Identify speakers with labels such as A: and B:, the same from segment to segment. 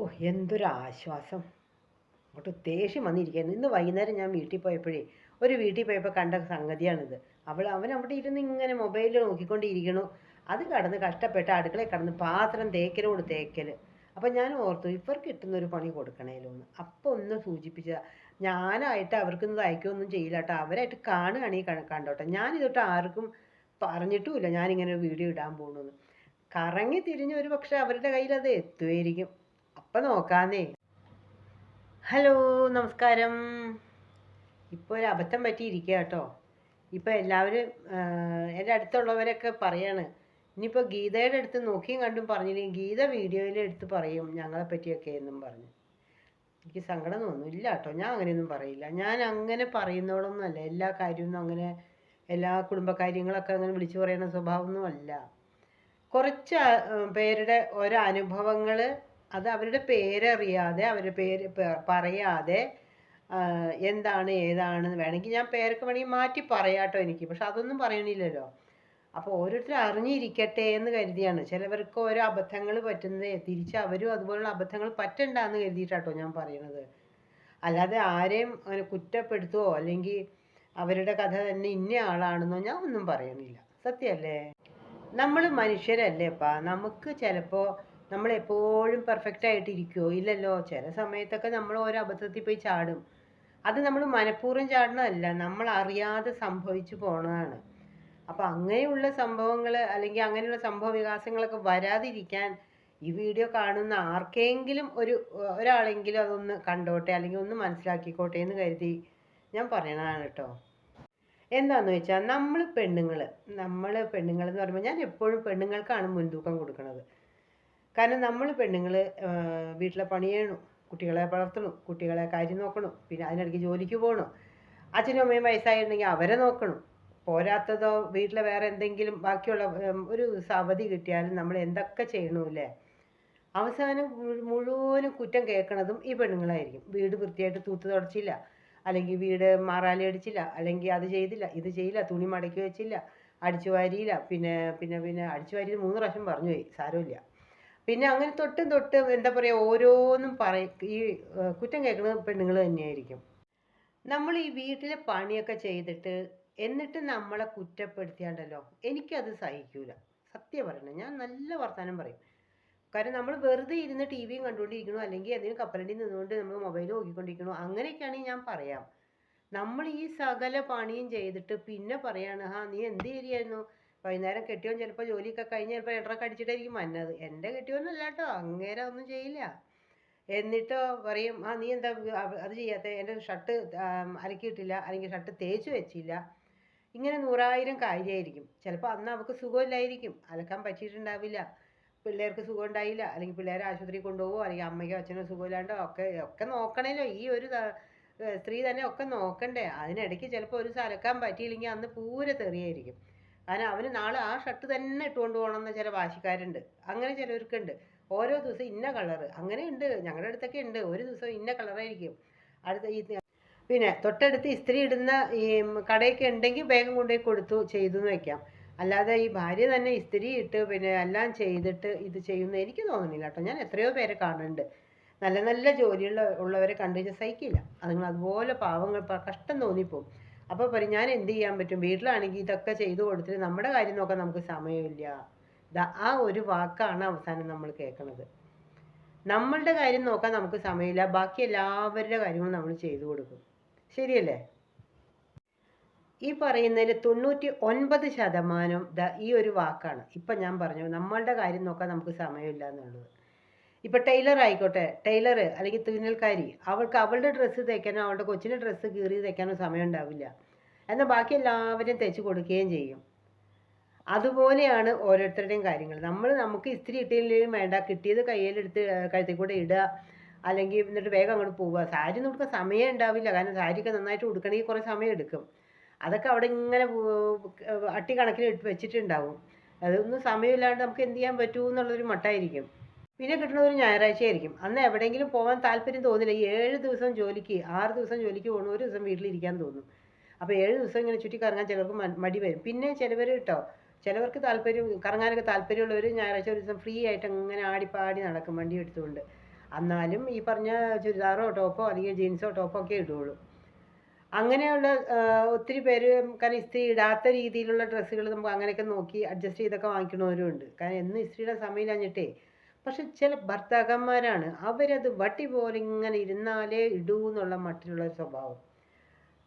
A: ഓ എന്തൊരു ആശ്വാസം അങ്ങോട്ട് ദേഷ്യം വന്നിരിക്കുന്നു. ഇന്ന് വൈകുന്നേരം ഞാൻ വീട്ടിൽ പോയപ്പോഴേ ഒരു വീട്ടിൽ പോയപ്പോൾ കണ്ട സംഗതിയാണിത്. അവൾ അവൻ അവിടെ ഇരുന്ന് ഇങ്ങനെ മൊബൈലിൽ നോക്കിക്കൊണ്ടിരിക്കണു അത് കടന്ന് കഷ്ടപ്പെട്ട് അടുക്കളയിൽ കടന്ന് പാത്രം തേക്കലോട് തേക്കൽ അപ്പം ഞാൻ ഓർത്തു ഇവർക്ക് കിട്ടുന്ന ഒരു പണി കൊടുക്കണേലോ എന്ന് അപ്പോൾ ഒന്ന് സൂചിപ്പിച്ച ഞാനായിട്ട് അവർക്കൊന്നും അയക്കുകയൊന്നും ചെയ്യില്ല കേട്ടോ. അവരായിട്ട് കാണുകയാണെങ്കിൽ ക- കണ്ടോട്ടെ. ഞാനിതൊട്ട് ആർക്കും പറഞ്ഞിട്ടുമില്ല ഞാനിങ്ങനെ ഒരു വീഡിയോ ഇടാൻ പോകണമെന്ന് കറങ്ങി തിരിഞ്ഞ് ഒരു പക്ഷെ അവരുടെ കയ്യിൽ അത് എത്തുമായിരിക്കും അപ്പം നോക്കാന്നേ. ഹലോ നമസ്കാരം. ഇപ്പോൾ ഒരു അബദ്ധം പറ്റിയിരിക്കുക കേട്ടോ. ഇപ്പോൾ എല്ലാവരും എന്റെ അടുത്തുള്ളവരൊക്കെ പറയാണ് ഇനിയിപ്പോൾ ഗീതയുടെ അടുത്ത് നോക്കിയും കണ്ടും പറഞ്ഞില്ലെങ്കിൽ ഗീത വീഡിയോയിൽ എടുത്ത് പറയും ഞങ്ങളെ പറ്റിയൊക്കെ എന്നും പറഞ്ഞു. എനിക്ക് സങ്കടം തോന്നുന്നു ഇല്ല കേട്ടോ ഞാൻ അങ്ങനെയൊന്നും പറയില്ല. ഞാൻ അങ്ങനെ പറയുന്നോളൊന്നുമല്ല എല്ലാ കാര്യമൊന്നും അങ്ങനെ എല്ലാ കുടുംബകാര്യങ്ങളൊക്കെ അങ്ങനെ വിളിച്ചു പറയുന്ന സ്വഭാവമൊന്നും അല്ല. കുറച്ച് പേരുടെ ഓരോ അനുഭവങ്ങൾ അത് അവരുടെ പേരറിയാതെ അവരുടെ പേര് പറയാതെ എന്താണ് ഏതാണെന്ന് വേണമെങ്കിൽ ഞാൻ പേരൊക്കെ വേണമെങ്കിൽ മാറ്റി പറയാട്ടോ എനിക്ക്. പക്ഷെ അതൊന്നും പറയണില്ലല്ലോ. അപ്പോൾ ഓരോരുത്തർ അറിഞ്ഞിരിക്കട്ടെ എന്ന് കരുതിയാണ്. ചിലവർക്ക് ഓരോ അബദ്ധങ്ങൾ പറ്റുന്നത് തിരിച്ച് അവരും അതുപോലുള്ള അബദ്ധങ്ങൾ പറ്റണ്ടെന്ന് കരുതിയിട്ടാട്ടോ ഞാൻ പറയണത്. അല്ലാതെ ആരെയും അങ്ങനെ കുറ്റപ്പെടുത്തുവോ അല്ലെങ്കിൽ അവരുടെ കഥ തന്നെ ഇന്ന ആളാണെന്നോ ഞാൻ ഒന്നും പറയണില്ല. സത്യമല്ലേ? നമ്മൾ മനുഷ്യരല്ലേപ്പാ നമുക്ക് ചിലപ്പോൾ നമ്മൾ എപ്പോഴും പെർഫെക്റ്റ് ആയിട്ട് ഇരിക്കുമോ ഇല്ലല്ലോ. ചില സമയത്തൊക്കെ നമ്മൾ ഓരോ അബദ്ധത്തിൽ പോയി ചാടും. അത് നമ്മൾ മനഃപൂർവം ചാടണമല്ല നമ്മൾ അറിയാതെ സംഭവിച്ചു പോണതാണ്. അപ്പോൾ അങ്ങനെയുള്ള സംഭവങ്ങൾ അല്ലെങ്കിൽ അങ്ങനെയുള്ള സംഭവ വികാസങ്ങളൊക്കെ വരാതിരിക്കാൻ ഈ വീഡിയോ കാണുന്ന ആർക്കെങ്കിലും ഒരു ഒരാളെങ്കിലും അതൊന്ന് കണ്ടോട്ടെ അല്ലെങ്കിൽ ഒന്ന് മനസ്സിലാക്കിക്കോട്ടെ എന്ന് കരുതി ഞാൻ പറയണതാണ് കേട്ടോ. എന്താന്ന് വെച്ചാൽ നമ്മൾ പെണ്ണുങ്ങൾ നമ്മൾ പെണ്ണുങ്ങൾ എന്ന് പറയുമ്പോൾ ഞാൻ എപ്പോഴും പെണ്ണുങ്ങൾക്കാണ് മുൻതൂക്കം കൊടുക്കുന്നത് കാരണം നമ്മൾ പെണ്ണുങ്ങൾ വീട്ടിലെ പണി ചെയ്യണു കുട്ടികളെ വളർത്തണം കുട്ടികളെ കാര്യം നോക്കണം പിന്നെ അതിനിടയ്ക്ക് ജോലിക്ക് പോകണം അച്ഛനും അമ്മയും വയസ്സായിട്ടുണ്ടെങ്കിൽ അവരെ നോക്കണം. പോരാത്തതോ വീട്ടിലെ വേറെ എന്തെങ്കിലും ബാക്കിയുള്ള ഒരു അവധി കിട്ടിയാലും നമ്മൾ എന്തൊക്കെ ചെയ്യണമില്ലേ അവസാനം മുഴു- മുഴുവനും കുറ്റം കേൾക്കണതും ഈ പെണ്ണുങ്ങളായിരിക്കും. വീട് വൃത്തിയായിട്ട് തൂത്ത് തുടച്ചില്ല അല്ലെങ്കിൽ വീട് മാറാലി അടിച്ചില്ല അല്ലെങ്കിൽ അത് ചെയ്തില്ല ഇത് ചെയ്യില്ല തുണി മടക്കി വെച്ചില്ല അടിച്ചു വാരിയില്ല പിന്നെ പിന്നെ പിന്നെ അടിച്ചു വാരിയത് മൂന്ന് പ്രാവശ്യം പറഞ്ഞു പോയി സാരമില്ല. പിന്നെ അങ്ങനെ തൊട്ടും തൊട്ട് എന്താ പറയുക ഓരോന്നും പറയും. ഈ കുറ്റം കേൾക്കുന്നത് പെണ്ണുങ്ങൾ തന്നെയായിരിക്കും. നമ്മൾ ഈ വീട്ടിലെ പണിയൊക്കെ ചെയ്തിട്ട് എന്നിട്ട് നമ്മളെ കുറ്റപ്പെടുത്തിയാണ്ടല്ലോ? എനിക്കത് സഹിക്കൂല. സത്യം പറയണം ഞാൻ നല്ല വർത്തമാനം പറയും. കാരണം നമ്മൾ വെറുതെ ഇരുന്ന് ടി വിയും കണ്ടുകൊണ്ടിരിക്കണോ? അല്ലെങ്കിൽ അതിന് കപ്പലണ്ടി നിന്നുകൊണ്ട് നമ്മൾ മൊബൈൽ നോക്കിക്കൊണ്ടിരിക്കണോ? അങ്ങനെയൊക്കെയാണെങ്കിൽ ഞാൻ പറയാം. നമ്മൾ ഈ സകല പണിയും ചെയ്തിട്ട് പിന്നെ പറയാണ് ഹാ നീ എന്ത് ചെയ്യായിരുന്നു വൈകുന്നേരം കെട്ടിയോൻ ചിലപ്പോൾ ജോലിയൊക്കെ കഴിഞ്ഞ് ചിലപ്പോൾ എട്ടറൊക്കെ അടിച്ചിട്ടായിരിക്കും. വന്നത് എന്റെ കെട്ടിയോനല്ല കേട്ടോ അങ്ങേരെ ഒന്നും ചെയ്യില്ല. എന്നിട്ടോ പറയും ആ നീ എന്താ അത് ചെയ്യാത്ത? എന്റെ ഷർട്ട് അലക്കിയിട്ടില്ല. അല്ലെങ്കിൽ ഷർട്ട് തേച്ച് വെച്ചില്ല. ഇങ്ങനെ നൂറായിരം കാര്യമായിരിക്കും ചിലപ്പോൾ അന്ന് അവൾക്ക് സുഖമില്ലായിരിക്കും. അലക്കാൻ പറ്റിയിട്ടുണ്ടാവില്ല. പിള്ളേർക്ക് സുഖം ഉണ്ടായില്ല അല്ലെങ്കിൽ പിള്ളേരെ ആശുപത്രിയിൽ കൊണ്ടുപോകുമോ അല്ലെങ്കിൽ അമ്മയ്ക്കോ അച്ഛനോ സുഖമില്ലാണ്ടോ? ഒക്കെ ഒക്കെ നോക്കണേലോ. ഈ ഒരു സ്ത്രീ തന്നെ ഒക്കെ നോക്കണ്ടേ? അതിനിടയ്ക്ക് ചിലപ്പോൾ ഒരു അലക്കാൻ പറ്റിയില്ലെങ്കിൽ അന്ന് പൂര തെറിയായിരിക്കും. കാരണം അവന് നാളെ ആ ഷർട്ട് തന്നെ ഇട്ടുകൊണ്ട് പോകണമെന്ന് ചില വാശിക്കാരുണ്ട്. അങ്ങനെ ചിലവർക്കുണ്ട് ഓരോ ദിവസം ഇന്ന കളറ്. അങ്ങനെ ഉണ്ട്. ഞങ്ങളുടെ അടുത്തൊക്കെ ഉണ്ട്. ഒരു ദിവസം ഇന്ന കളറായിരിക്കും. അടുത്ത ഈ പിന്നെ തൊട്ടടുത്ത് ഇസ്ത്രി ഇടുന്ന ഈ കടയൊക്കെ ഉണ്ടെങ്കിൽ വേഗം കൊണ്ടുപോയി കൊടുത്തു ചെയ്തു എന്ന് വെക്കാം. അല്ലാതെ ഈ ഭാര്യ തന്നെ ഇസ്തിരി ഇട്ട് പിന്നെ എല്ലാം ചെയ്തിട്ട് ഇത് ചെയ്യുന്ന എനിക്ക് തോന്നുന്നില്ല കേട്ടോ. ഞാൻ എത്രയോ പേരെ കാണുന്നുണ്ട്. നല്ല നല്ല ജോലിയുള്ള ഉള്ളവരെ കണ്ടു കഴിഞ്ഞാൽ സഹിക്കില്ല. അതുങ്ങൾ അതുപോലെ പാവങ്ങൾ കഷ്ടം തോന്നിപ്പോവും. അപ്പോൾ പറയും ഞാൻ എന്ത് ചെയ്യാൻ പറ്റും? വീട്ടിലാണെങ്കിൽ ഇതൊക്കെ ചെയ്തു കൊടുത്തിട്ട് നമ്മുടെ കാര്യം നോക്കാൻ നമുക്ക് സമയമില്ല. ആ ഒരു വാക്കാണ് അവസാനം നമ്മൾ കേൾക്കുന്നത്. നമ്മളുടെ കാര്യം നോക്കാൻ നമുക്ക് സമയമില്ല. ബാക്കി എല്ലാവരുടെ കാര്യങ്ങളും നമ്മൾ ചെയ്തു കൊടുക്കും. ശരിയല്ലേ? ഈ പറയുന്നതിൽ തൊണ്ണൂറ്റി ഒൻപത് ശതമാനം ഈ ഒരു വാക്കാണ്. ഇപ്പം ഞാൻ പറഞ്ഞു നമ്മളുടെ കാര്യം നോക്കാൻ നമുക്ക് സമയമില്ല എന്നുള്ളത്. ഇപ്പം ടൈലർ ആയിക്കോട്ടെ ടൈലർ അല്ലെങ്കിൽ തുന്നൽക്കാരി അവൾക്ക് അവളുടെ ഡ്രസ്സ് തയ്ക്കാനോ അവളുടെ കൊച്ചിന്റെ ഡ്രസ്സ് കീറി തയ്ക്കാനോ സമയം ഉണ്ടാവില്ല. എന്നാൽ ബാക്കി എല്ലാവരും തയ്ച്ച് കൊടുക്കുകയും ചെയ്യും. അതുപോലെയാണ് ഓരോരുത്തരുടെയും കാര്യങ്ങൾ. നമ്മൾ നമുക്ക് ഇസ്തിരി ഇട്ടില്ലെങ്കിലും വേണ്ട കിട്ടിയത് കയ്യിലെടുത്ത് കഴുത്തിൽ കൂടെ ഇടുക അല്ലെങ്കിൽ എന്നിട്ട് വേഗം അങ്ങോട്ട് പോവുക. സാരി ഒന്നും ഉടുക്കാൻ സമയം ഉണ്ടാവില്ല. കാരണം സാരിയൊക്കെ നന്നായിട്ട് ഉടുക്കണമെങ്കിൽ കുറേ സമയം എടുക്കും. അതൊക്കെ അവിടെ ഇങ്ങനെ അട്ടി കണക്കിന് വെച്ചിട്ടുണ്ടാവും. അതൊന്നും സമയമില്ലാണ്ട് നമുക്ക് എന്ത് ചെയ്യാൻ പറ്റൂ എന്നുള്ളൊരു മട്ടായിരിക്കും. പിന്നെ കിട്ടുന്നത് ഒരു ഞായറാഴ്ച ആയിരിക്കും അന്ന് എവിടെയെങ്കിലും പോകാൻ താല്പര്യം തോന്നില്ല. ഈ ഏഴ് ദിവസം ജോലിക്ക് ആറ് ദിവസം ജോലിക്ക് പോകണം ഒരു ദിവസം വീട്ടിലിരിക്കാൻ തോന്നും. അപ്പോൾ ഏഴ് ദിവസം ഇങ്ങനെ ചുറ്റി കറങ്ങാൻ ചിലർക്ക് മടി വരും. പിന്നെ ചിലവർ കേട്ടോ ചിലവർക്ക് താല്പര്യം കറങ്ങാനൊക്കെ താല്പര്യമുള്ളവർ ഞായറാഴ്ച ഒരു ദിവസം ഫ്രീ ആയിട്ട് അങ്ങനെ ആടിപ്പാടി നടക്കും വണ്ടി എടുത്തുകൊണ്ട്. എന്നാലും ഈ പറഞ്ഞ ചുരിദാറോ ടോപ്പോ അല്ലെങ്കിൽ ജീൻസോ ടോപ്പോ ഒക്കെ ഇടുകയുള്ളൂ അങ്ങനെയുള്ള ഒത്തിരി പേര് കാരണം ഇസ്ത്രി ഇടാത്ത രീതിയിലുള്ള ഡ്രസ്സുകൾ നമുക്ക് അങ്ങനെയൊക്കെ നോക്കി അഡ്ജസ്റ്റ് ചെയ്തൊക്കെ വാങ്ങിക്കണവരും ഉണ്ട്. കാരണം എന്നും ഇസ്ത്രിയുടെ സമയമില്ലാഞ്ഞിട്ടേ പക്ഷെ ചില ഭർത്താക്കന്മാരാണ് അവരത് വട്ടി പോലെ ഇങ്ങനെ ഇരുന്നാലേ ഇടൂ എന്നുള്ള മട്ടിലുള്ള സ്വഭാവം.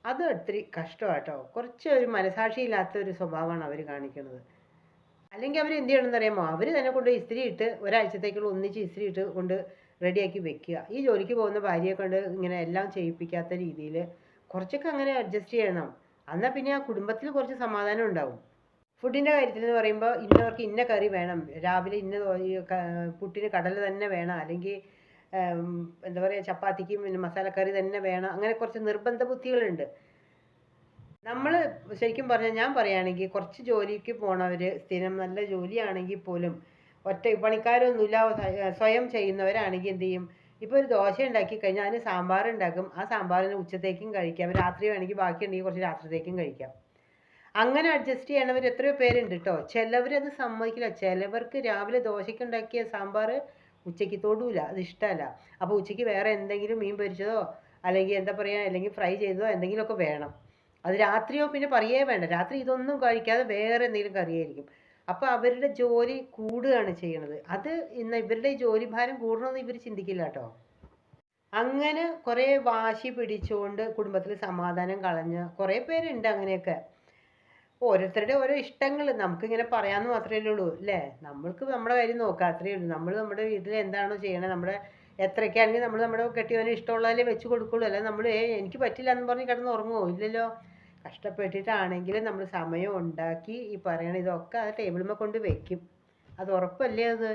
A: അത് ഒത്തിരി കഷ്ടമാട്ടോ. കുറച്ച് ഒരു മനസാക്ഷിയില്ലാത്ത ഒരു സ്വഭാവമാണ് അവർ കാണിക്കുന്നത്. അല്ലെങ്കിൽ അവർ എന്ത് ചെയ്യണമെന്ന് അറിയാമോ? അവർ തന്നെ കൊണ്ട് ഇസ്തിരി ഇട്ട് ഒരാഴ്ചത്തേക്കുള്ള ഒന്നിച്ച് ഇസ്തിരി ഇട്ട് കൊണ്ട് റെഡിയാക്കി വെക്കുക. ഈ ജോലിക്ക് പോകുന്ന ഭാര്യയെ കൊണ്ട് ഇങ്ങനെ എല്ലാം ചെയ്യിപ്പിക്കാത്ത രീതിയിൽ കുറച്ചൊക്കെ അങ്ങനെ അഡ്ജസ്റ്റ് ചെയ്യണം. എന്നാൽ പിന്നെ ആ കുടുംബത്തിൽ കുറച്ച് സമാധാനം ഉണ്ടാവും. ഫുഡിന്റെ കാര്യത്തിൽ എന്ന് പറയുമ്പോൾ ഇന്നവർക്ക് ഇന്ന കറി വേണം. രാവിലെ ഇന്ന പുട്ടിന് കടല തന്നെ വേണം. അല്ലെങ്കിൽ എന്താ പറയുക ചപ്പാത്തിക്കും പിന്നെ മസാലക്കറി തന്നെ വേണം. അങ്ങനെ കുറച്ച് നിർബന്ധ ബുദ്ധികളുണ്ട്. നമ്മൾ ശരിക്കും പറഞ്ഞാൽ ഞാൻ പറയുകയാണെങ്കിൽ കുറച്ച് ജോലിക്ക് പോണവർ സ്ഥിരം നല്ല ജോലിയാണെങ്കിൽ പോലും ഒറ്റ പണിക്കാരൊന്നുമില്ല. സ്വ- സ്വയം ചെയ്യുന്നവരാണെങ്കിൽ എന്ത് ചെയ്യും? ഇപ്പോൾ ഒരു ദോശ ഉണ്ടാക്കി കഴിഞ്ഞാൽ അതിന് സാമ്പാർ ഉണ്ടാക്കും ആ സാമ്പാറിന് ഉച്ചത്തേക്കും കഴിക്കാം. രാത്രി വേണമെങ്കിൽ ബാക്കി ഉണ്ടെങ്കിൽ കുറച്ച് രാത്രിത്തേക്കും കഴിക്കാം. അങ്ങനെ അഡ്ജസ്റ്റ് ചെയ്യണവർ എത്രയോ പേരുണ്ട് കേട്ടോ ചിലവരത് സമ്മതിക്കില്ല. ചിലവർക്ക് രാവിലെ ദോശയ്ക്ക് ഉണ്ടാക്കിയ സാമ്പാർ ഉച്ചയ്ക്ക് തൊടൂല. അത് ഇഷ്ടമല്ല അപ്പോൾ ഉച്ചയ്ക്ക് വേറെ എന്തെങ്കിലും മീൻ പൊരിച്ചതോ അല്ലെങ്കിൽ എന്താ പറയുക അല്ലെങ്കിൽ ഫ്രൈ ചെയ്തതോ എന്തെങ്കിലുമൊക്കെ വേണം. അത് രാത്രിയോ പിന്നെ പറയേ വേണ്ട. രാത്രി ഇതൊന്നും കഴിക്കാതെ വേറെ എന്തെങ്കിലും കറിയായിരിക്കും. അപ്പോൾ അവരുടെ ജോലി കൂടുകയാണ് ചെയ്യണത്. അത് ഇന്ന് ഇവരുടെ ജോലി ഭാരം കൂടണമെന്ന് ഇവർ ചിന്തിക്കില്ല കേട്ടോ അങ്ങനെ കുറേ വാശി പിടിച്ചുകൊണ്ട് കുടുംബത്തിൽ സമാധാനം കളഞ്ഞ കുറേ പേരുണ്ട് അങ്ങനെയൊക്കെ. ഓരോരുത്തരുടെ ഓരോ ഇഷ്ടങ്ങൾ നമുക്കിങ്ങനെ പറയാമെന്ന് മാത്രമേ ഉള്ളൂ അല്ലേ? നമ്മൾക്ക് നമ്മുടെ കാര്യം നോക്കാം അത്രയേ ഉള്ളൂ. നമ്മൾ നമ്മുടെ വീട്ടിൽ എന്താണോ ചെയ്യണത് നമ്മുടെ എത്രയ്ക്കാണെങ്കിൽ നമ്മൾ നമ്മുടെ കെട്ടിയവന് ഇഷ്ടമുള്ളതല്ലേ വെച്ച് കൊടുക്കുള്ളൂ. അല്ല നമ്മൾ എനിക്ക് പറ്റില്ല എന്ന് പറഞ്ഞ് കിടന്ന് ഉറങ്ങുമോ ഇല്ലല്ലോ. കഷ്ടപ്പെട്ടിട്ടാണെങ്കിൽ നമ്മൾ സമയം ഉണ്ടാക്കി ഈ പറയണ ഇതൊക്കെ ആ ടേബിളിന്മേൽ കൊണ്ട് വെക്കും. അത് ഉറപ്പല്ലേ അത്?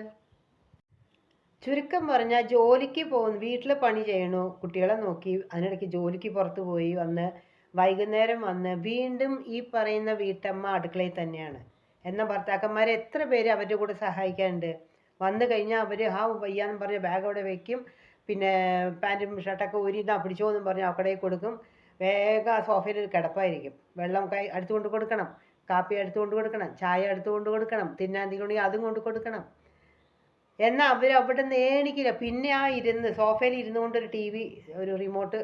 A: ചുരുക്കം പറഞ്ഞാൽ ജോലിക്ക് പോകുന്നു വീട്ടിലെ പണി ചെയ്യണു കുട്ടികളെ നോക്കി അതിനിടയ്ക്ക് ജോലിക്ക് പുറത്ത് പോയി വന്ന് വൈകുന്നേരം വന്ന് വീണ്ടും ഈ പറയുന്ന വീട്ടമ്മ അടുക്കളയിൽ തന്നെയാണ്. എന്ന ഭർത്താക്കന്മാരെ എത്ര പേര് അവരുടെ കൂടെ സഹായിക്കാനുണ്ട്? വന്നു കഴിഞ്ഞാൽ അവർ ആ വയ്യാന്ന് പറഞ്ഞ് ബാഗ് അവിടെ വെക്കും. പിന്നെ പാന്റും ഷർട്ടൊക്കെ ഊരി ഇതാ പിടിച്ചോ എന്നും പറഞ്ഞ് അവിടെ കൊടുക്കും. വേഗം ആ സോഫയിൽ കിടപ്പായിരിക്കും. വെള്ളം കൈ അടുത്തുകൊണ്ട് കൊടുക്കണം. കാപ്പി അടുത്തുകൊണ്ട് കൊടുക്കണം. ചായ അടുത്തുകൊണ്ട് കൊടുക്കണം. തിന്നാൻ എന്തെങ്കിലും അതും കൊണ്ട് കൊടുക്കണം. എന്നാൽ അവർ അവിടെ നിന്ന് ഏണിക്കില്ല പിന്നെ ആ ഇരുന്ന് സോഫയിൽ ഇരുന്നു കൊണ്ട് ഒരു ടി വി ഒരു റിമോട്ട്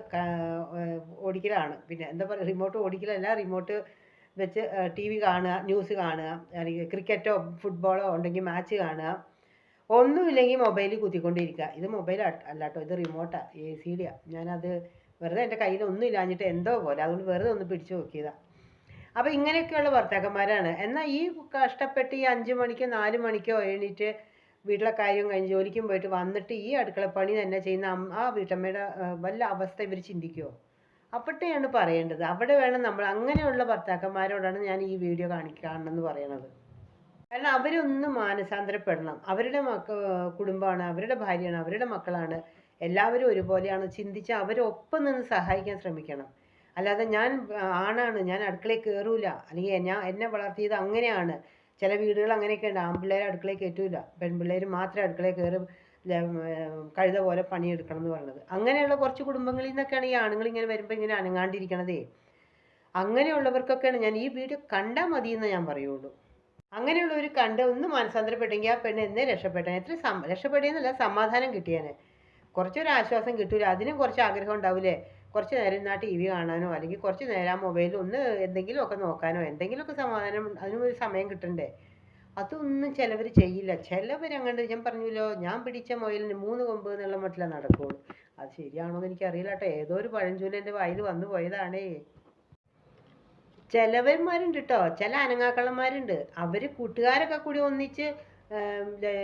A: ഓടിക്കലാണ്. പിന്നെ എന്താ പറയുക റിമോട്ട് ഓടിക്കലല്ല റിമോട്ട് വെച്ച് ടി വി കാണുക ന്യൂസ് കാണുക അല്ലെങ്കിൽ ക്രിക്കറ്റോ ഫുട്ബോളോ ഉണ്ടെങ്കിൽ മാച്ച് കാണുക. ഒന്നുമില്ലെങ്കിൽ മൊബൈലിൽ കുത്തിക്കൊണ്ടിരിക്കുക. ഇത് മൊബൈൽ അല്ല കേട്ടോ ഇത് റിമോട്ടാണ് എ സിയുടെയാണ് ഞാനത് വെറുതെ എന്റെ കയ്യിൽ ഒന്നും ഇല്ലാഞ്ഞിട്ട് എന്തോ പോലെ അതുകൊണ്ട് വെറുതെ ഒന്ന് പിടിച്ചു നോക്കിയതാണ് അപ്പോൾ ഇങ്ങനെയൊക്കെയുള്ള ഭർത്താക്കന്മാരാണ് എന്നാൽ ഈ കഷ്ടപ്പെട്ട് ഈ അഞ്ച് മണിക്കോ നാല് മണിക്കോ എണീറ്റ് വീട്ടിലെ കാര്യം കഴിഞ്ഞ് ജോലിക്കും പോയിട്ട് വന്നിട്ട് ഈ അടുക്കള പണി തന്നെ ചെയ്യുന്ന ആ വീട്ടമ്മയുടെ വല്ല അവസ്ഥ ഇവർ ചിന്തിക്കുമോ അപ്പോഴത്തെയാണ് പറയേണ്ടത്. അവിടെ വേണം നമ്മൾ അങ്ങനെയുള്ള ഭർത്താക്കന്മാരോടാണ് ഞാൻ ഈ വീഡിയോ കാണിക്കാണെന്ന് പറയണത്. കാരണം അവരൊന്ന് മാനസാന്തരപ്പെടണം. അവരുടെ മക്ക കുടുംബമാണ് അവരുടെ ഭാര്യയാണ് അവരുടെ മക്കളാണ്. എല്ലാവരും ഒരുപോലെയാണ്. ചിന്തിച്ച് അവരൊപ്പം നിന്ന് സഹായിക്കാൻ ശ്രമിക്കണം. അല്ലാതെ ഞാൻ ആണാണ് ഞാൻ അടുക്കളയിൽ കയറൂല അല്ലെങ്കിൽ ഞാൻ എന്നെ വളർത്തിയത് അങ്ങനെയാണ്. ചില വീടുകൾ അങ്ങനെയൊക്കെ ഉണ്ട്. ആൺപിള്ളേരെ അടുക്കളയിൽ കയറ്റൂല. പെൺപിള്ളേർ മാത്രം അടുക്കളയിൽ കയറി കഴുത പോലെ പണിയെടുക്കണം എന്ന് പറയുന്നത്. അങ്ങനെയുള്ള കുറച്ച് കുടുംബങ്ങളിൽ നിന്നൊക്കെയാണ് ഈ ആണുങ്ങൾ ഇങ്ങനെ വരുമ്പോൾ ഇങ്ങനെ അനങ്ങാണ്ടിരിക്കണതേ. അങ്ങനെയുള്ളവർക്കൊക്കെയാണ് ഞാൻ ഈ വീഡിയോ കണ്ടാൽ മതി എന്ന് ഞാൻ പറയുള്ളൂ. അങ്ങനെയുള്ളവർ കണ്ട് ഒന്ന് മാനസാന്തരപ്പെട്ടെങ്കിൽ ആ പെണ്ണ് എന്നെ രക്ഷപ്പെട്ടേനെ എത്ര സം രക്ഷപ്പെടുകയെന്നല്ല സമാധാനം കിട്ടിയേനെ. കുറച്ചൊരു ആശ്വാസം കിട്ടൂല. അതിനും കുറച്ച് ആഗ്രഹം ഉണ്ടാവില്ലേ കുറച്ച് നേരം ഇരുന്ന് ആ ടി വി കാണാനോ അല്ലെങ്കിൽ കുറച്ച് നേരം ആ മൊബൈലിൽ ഒന്ന് എന്തെങ്കിലുമൊക്കെ നോക്കാനോ എന്തെങ്കിലുമൊക്കെ സമാധാനം അതിനും ഒരു സമയം കിട്ടണ്ടേ? അതൊന്നും ചിലവർ ചെയ്യില്ല. ചിലവർ അങ്ങോട്ട് ഞാൻ പറഞ്ഞല്ലോ ഞാൻ പിടിച്ച മുയലിന് മൂന്ന് കൊമ്പ് എന്നുള്ള മട്ടിലാണ് നടക്കുള്ളൂ. അത് ശരിയാണോ എന്ന് എനിക്കറിയില്ല കേട്ടോ ഏതോ ഒരു പഴഞ്ചൊല്ല് എന്റെ വായിൽ വന്നു പോയതാണേ. ചിലവന്മാരുണ്ട് കേട്ടോ ചില അനങ്ങാക്കള്ളന്മാരുണ്ട്. അവർ കൂട്ടുകാരൊക്കെ കൂടി ഒന്നിച്ച്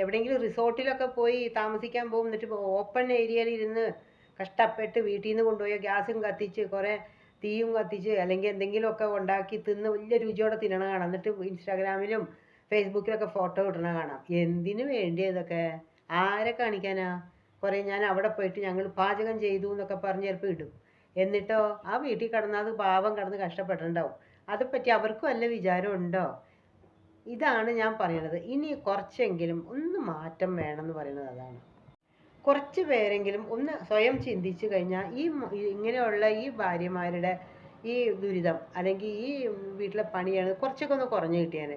A: എവിടെയെങ്കിലും റിസോർട്ടിലൊക്കെ പോയി താമസിക്കാൻ പോകും. എന്നിട്ട് ഓപ്പൺ ഏരിയയിൽ ഇരുന്ന് കഷ്ടപ്പെട്ട് വീട്ടിൽ നിന്ന് കൊണ്ടുപോയ ഗ്യാസും കത്തിച്ച് കുറേ തീയും കത്തിച്ച് അല്ലെങ്കിൽ എന്തെങ്കിലുമൊക്കെ ഉണ്ടാക്കി തിന്ന് വലിയ രുചിയോടെ തിന്നണ കാണാം. എന്നിട്ട് ഇൻസ്റ്റാഗ്രാമിലും ഫേസ്ബുക്കിലൊക്കെ ഫോട്ടോ ഇടണ കാണാം. എന്തിനു വേണ്ടി ഇതൊക്കെ? ആരെ കാണിക്കാനാ? കുറേ ഞാൻ അവിടെ പോയിട്ട് ഞങ്ങൾ പാചകം ചെയ്തു എന്നൊക്കെ പറഞ്ഞ് ചിലപ്പോൾ ഇടും. എന്നിട്ടോ ആ വീട്ടിൽ കിടന്നാൽ അത് പാവം കിടന്ന് കഷ്ടപ്പെട്ടിട്ടുണ്ടാവും. അതെപ്പറ്റി അവർക്കും വല്ല വിചാരം ഉണ്ടോ? ഇതാണ് ഞാൻ പറയണത്. ഇനി കുറച്ചെങ്കിലും ഒന്ന് മാറ്റം വേണമെന്ന് പറയുന്നത് അതാണ്. കുറച്ച് പേരെങ്കിലും ഒന്ന് സ്വയം ചിന്തിച്ചു കഴിഞ്ഞാൽ ഈ ഇങ്ങനെയുള്ള ഈ ഭാര്യമാരുടെ ഈ ദുരിതം അല്ലെങ്കിൽ ഈ വീട്ടിലെ പണിയാണ് കുറച്ചൊക്കെ ഒന്ന് കുറഞ്ഞു കിട്ടിയാൽ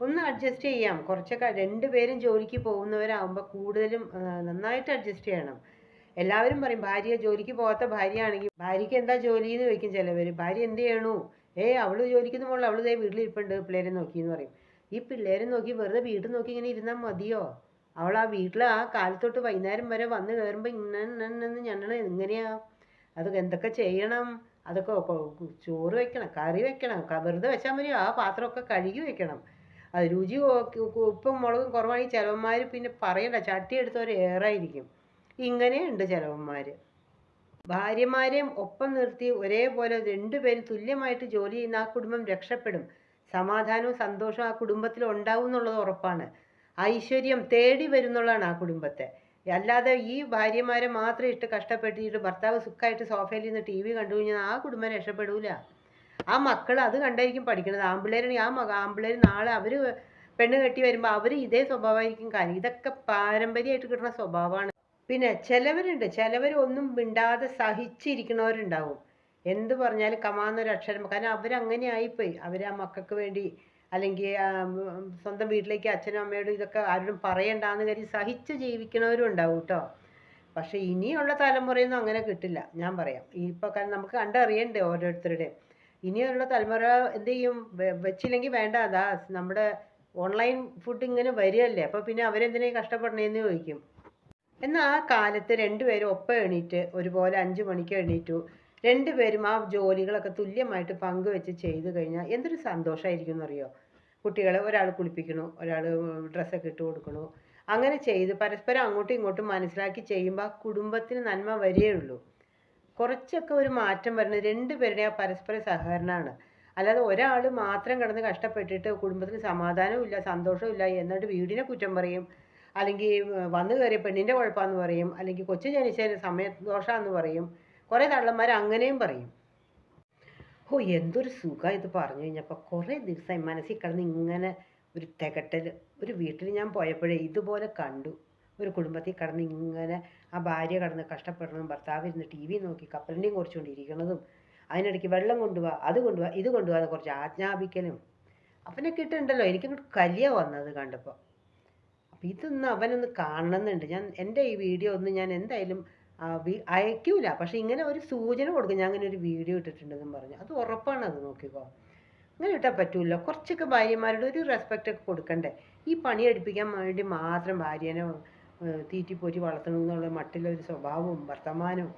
A: ഒന്ന് അഡ്ജസ്റ്റ് ചെയ്യാം. കുറച്ചൊക്കെ രണ്ടുപേരും ജോലിക്ക് പോകുന്നവരാകുമ്പോൾ കൂടുതലും നന്നായിട്ട് അഡ്ജസ്റ്റ് ചെയ്യണം. എല്ലാവരും പറയും ഭാര്യ ജോലിക്ക് പോകാത്ത ഭാര്യയാണെങ്കിൽ ഭാര്യയ്ക്ക് എന്താ ജോലി എന്ന് ചോദിക്കും ചിലവർ ഭാര്യ എന്ത് ചെയ്യണു? ഏ അവൾ ജോലിക്കൊന്നും പോകണില്ല അവൾ ദേ വീട്ടിലിരിപ്പുണ്ട്. പിള്ളേരെ നോക്കി എന്ന് പറയും. ഈ പിള്ളേരെ നോക്കി വെറുതെ വീട്ടിൽ നോക്കി ഇങ്ങനെ ഇരുന്നാൽ മതിയോ? അവൾ ആ വീട്ടിൽ ആ കാലത്തൊട്ട് വൈകുന്നേരം വരെ വന്ന് കയറുമ്പോൾ ഇന്നെന്ന് ഞങ്ങൾ എങ്ങനെയാ? അതൊക്കെ എന്തൊക്കെ ചെയ്യണം? അതൊക്കെ ചോറ് വെക്കണം കറി വെക്കണം വെറുതെ വെച്ചാൽ മതി ആ പാത്രമൊക്കെ കഴുകി വെക്കണം. അത് രുചി ഉപ്പും മുളകും കുറവാണെങ്കിൽ ചിലവന്മാർ പിന്നെ പറയണ്ട ചട്ടി എടുത്തവർ ഏറായിരിക്കും. ഇങ്ങനെയുണ്ട് ചിലവന്മാർ ഭാര്യമാരെയും ഒപ്പം നിർത്തി ഒരേപോലെ രണ്ടുപേരും തുല്യമായിട്ട് ജോലി ചെയ്യുന്ന ആ കുടുംബം രക്ഷപ്പെടും. സമാധാനവും സന്തോഷവും ആ കുടുംബത്തിൽ ഉണ്ടാവും എന്നുള്ളത് ഉറപ്പാണ്. ഐശ്വര്യം തേടി വരുന്നുള്ളതാണ് ആ കുടുംബത്തെ. അല്ലാതെ ഈ ഭാര്യമാരെ മാത്രം ഇട്ട് കഷ്ടപ്പെട്ടിട്ട് ഭർത്താവ് സുഖമായിട്ട് സോഫയിൽ നിന്ന് ടി വി കണ്ടു കഴിഞ്ഞാൽ ആ കുടുംബം രക്ഷപ്പെടൂല. ആ മക്കൾ അത് കണ്ടായിരിക്കും പഠിക്കുന്നത് ആമ്പിള്ളേരാണെങ്കിൽ ആ മക ആമ്പിള്ളേർ നാളെ അവർ പെണ്ണ് കെട്ടി വരുമ്പോൾ അവർ ഇതേ സ്വഭാവമായിരിക്കും കാര്യം. ഇതൊക്കെ പാരമ്പര്യമായിട്ട് കിട്ടുന്ന സ്വഭാവമാണ്. പിന്നെ ചിലവരുണ്ട്. ചിലവർ ഒന്നും മിണ്ടാതെ സഹിച്ചിരിക്കുന്നവരുണ്ടാവും എന്ത് പറഞ്ഞാലും കമാന്നൊരു അക്ഷരം കാരണം അവരങ്ങനെ ആയിപ്പോയി അവർ ആ മക്കൾക്ക് വേണ്ടി അല്ലെങ്കിൽ സ്വന്തം വീട്ടിലേക്ക് അച്ഛനും അമ്മയോടും ഇതൊക്കെ ആരോടും പറയണ്ടെന്ന് കരുതി സഹിച്ച് ജീവിക്കണവരും ഉണ്ടാവും കേട്ടോ പക്ഷെ ഇനിയുള്ള തലമുറയൊന്നും അങ്ങനെ കിട്ടില്ല. ഞാൻ പറയാം. ഇപ്പോൾ കാരണം നമുക്ക് കണ്ടറിയണ്ടേ ഓരോരുത്തരുടെയും ഇനിയുള്ള തലമുറ എന്ത് ചെയ്യും? വെച്ചില്ലെങ്കിൽ വേണ്ട. അതാ നമ്മുടെ ഓൺലൈൻ ഫുഡ് ഇങ്ങനെ വരികയല്ലേ. അപ്പോൾ പിന്നെ അവരെന്തിനാ കഷ്ടപ്പെടണേന്ന് ചോദിക്കും. എന്നാൽ ആ കാലത്ത് രണ്ടുപേരും ഒപ്പം എണീറ്റ് ഒരുപോലെ അഞ്ച് മണിക്ക് എണീറ്റു. രണ്ടുപേരും ആ ജോലികളൊക്കെ തുല്യമായിട്ട് പങ്കുവെച്ച് ചെയ്തു കഴിഞ്ഞാൽ എന്തൊരു സന്തോഷമായിരിക്കും എന്നറിയോ? കുട്ടികളെ ഒരാൾ കുളിപ്പിക്കണു ഒരാൾ ഡ്രസ്സൊക്കെ ഇട്ട് കൊടുക്കണു. അങ്ങനെ ചെയ്ത് പരസ്പരം അങ്ങോട്ടും ഇങ്ങോട്ടും മനസ്സിലാക്കി ചെയ്യുമ്പോൾ കുടുംബത്തിന് നന്മ വരികയുള്ളൂ കുറച്ചൊക്കെ ഒരു മാറ്റം വരുന്നത് രണ്ടുപേരുടെ ആ പരസ്പര സഹകരണമാണ് അല്ലാതെ ഒരാൾ മാത്രം കിടന്ന് കഷ്ടപ്പെട്ടിട്ട് കുടുംബത്തിന് സന്തോഷവും ഇല്ല എന്നിട്ട് വീടിനെ കുറ്റം പറയും. അല്ലെങ്കിൽ വന്നു കയറിയ പെണ്ണിന്റെ കുഴപ്പമാണെന്ന് പറയും. അല്ലെങ്കിൽ കൊച്ചു ജനിച്ചതിന് സമയദോഷമാണെന്ന് പറയും. കുറേ തള്ളന്മാർ അങ്ങനെയും പറയും. ഓ എന്തൊരു സുഖം ഇത് പറഞ്ഞു കഴിഞ്ഞപ്പോൾ കുറേ ദിവസമായി മനസ്സിൽ കിടന്ന് ഇങ്ങനെ ഒരു തികട്ടൽ ഒരു വീട്ടിൽ ഞാൻ പോയപ്പോഴേ ഇതുപോലെ കണ്ടു. ഒരു കുടുംബത്തിൽ കിടന്ന് ഇങ്ങനെ ആ ഭാര്യ കിടന്ന് കഷ്ടപ്പെടണം ഭർത്താവ് ഇരുന്ന് ടി വി നോക്കി കപ്പലിന്റെയും കുറച്ചുകൊണ്ടിരിക്കണതും അതിനിടയ്ക്ക് വെള്ളം കൊണ്ടുപോവാ അത് കൊണ്ടുപോവാ ഇത് കൊണ്ടുപോവാ എന്ന് കുറച്ച് ആജ്ഞാപിക്കലും. അവനെ കിട്ടുന്നുണ്ടല്ലോ. എനിക്കിങ്ങോട്ട് കലിയ വന്നത് കണ്ടപ്പോൾ അപ്പം ഇതൊന്ന് അവനൊന്ന് കാണണമെന്നുണ്ട് ഞാൻ എന്റെ ഈ വീഡിയോ ഒന്ന് ഞാൻ എന്തായാലും അയക്കൂല. പക്ഷെ ഇങ്ങനെ ഒരു സൂചന കൊടുക്കും. ഞാൻ അങ്ങനെ ഒരു വീഡിയോ ഇട്ടിട്ടുണ്ടെന്നും പറഞ്ഞു. അത് ഉറപ്പാണ് അത് നോക്കിക്കോ. ഇങ്ങനെ ഇട്ടാൽ പറ്റൂല. കുറച്ചൊക്കെ ഭാര്യമാരുടെ ഒരു റെസ്പെക്റ്റ് ഒക്കെ കൊടുക്കണ്ടേ. ഈ പണി എടുപ്പിക്കാൻ വേണ്ടി മാത്രം ഭാര്യനെ തീറ്റിപ്പോറ്റി വളർത്തണം എന്നുള്ള മട്ടിലൊരു സ്വഭാവവും വർത്തമാനവും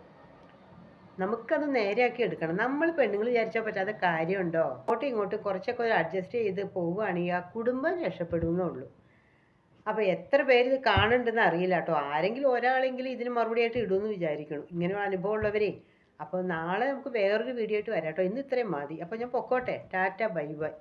A: നമുക്കത് നേരെയാക്കി എടുക്കണം. നമ്മൾ പെണ്ണുങ്ങൾ വിചാരിച്ചാൽ പറ്റാത്ത കാര്യമുണ്ടോ? അങ്ങോട്ടും ഇങ്ങോട്ടും കുറച്ചൊക്കെ ഒരു അഡ്ജസ്റ്റ് ചെയ്ത് പോവുകയാണെങ്കിൽ ആ കുടുംബം രക്ഷപ്പെടുമെന്നുള്ളൂ അപ്പോൾ എത്ര പേര് ഇത് കാണുന്നുണ്ടെന്ന് അറിയില്ല കേട്ടോ ആരെങ്കിലും ഒരാളെങ്കിലും ഇതിന് മറുപടിയായിട്ട് ഇടുമെന്ന് വിചാരിക്കണം. ഇങ്ങനെ അനുഭവം ഉള്ളവരെ. അപ്പോൾ നാളെ നമുക്ക് വേറൊരു വീഡിയോ ആയിട്ട് വരാം കേട്ടോ ഇന്ന് ഇത്രയും മതി. അപ്പോൾ ഞാൻ പൊക്കോട്ടെ. Tata bye bye.